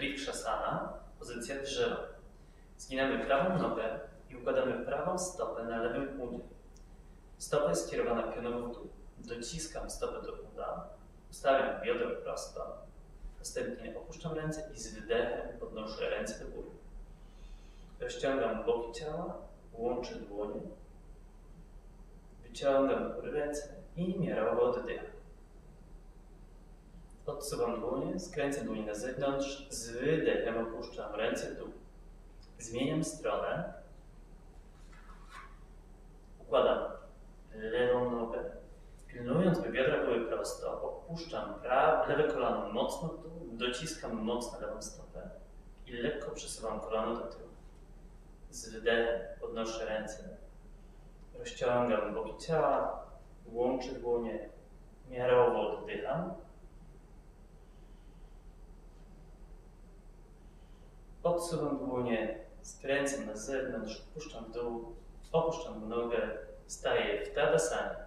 Sirsasana, pozycja drzewa. Zginamy prawą nogę i układamy prawą stopę na lewym udzie. Stopa jest skierowana pionowo w dół. Dociskam stopę do uda, ustawiam biodro prosto, następnie opuszczam ręce i z wydechem podnoszę ręce do góry. Rozciągam boki ciała, łączę dłonie, wyciągam ręce i miarowo oddycham. Odsuwam dłonie, skręcam dłonie na zewnątrz, z wydechem opuszczam ręce dół. Zmieniam stronę. Układam lewą nogę. Pilnując, by biodra były prosto, opuszczam prawe, lewe kolano mocno dół, dociskam mocno lewą stopę i lekko przesuwam kolano do tyłu. Z wydechem podnoszę ręce. Rozciągam boki ciała, łączę dłonie, miarowo oddycham. Odsuwam dłonie, skręcam na zewnątrz, puszczam w dół, opuszczam nogę, staję w tadasanie.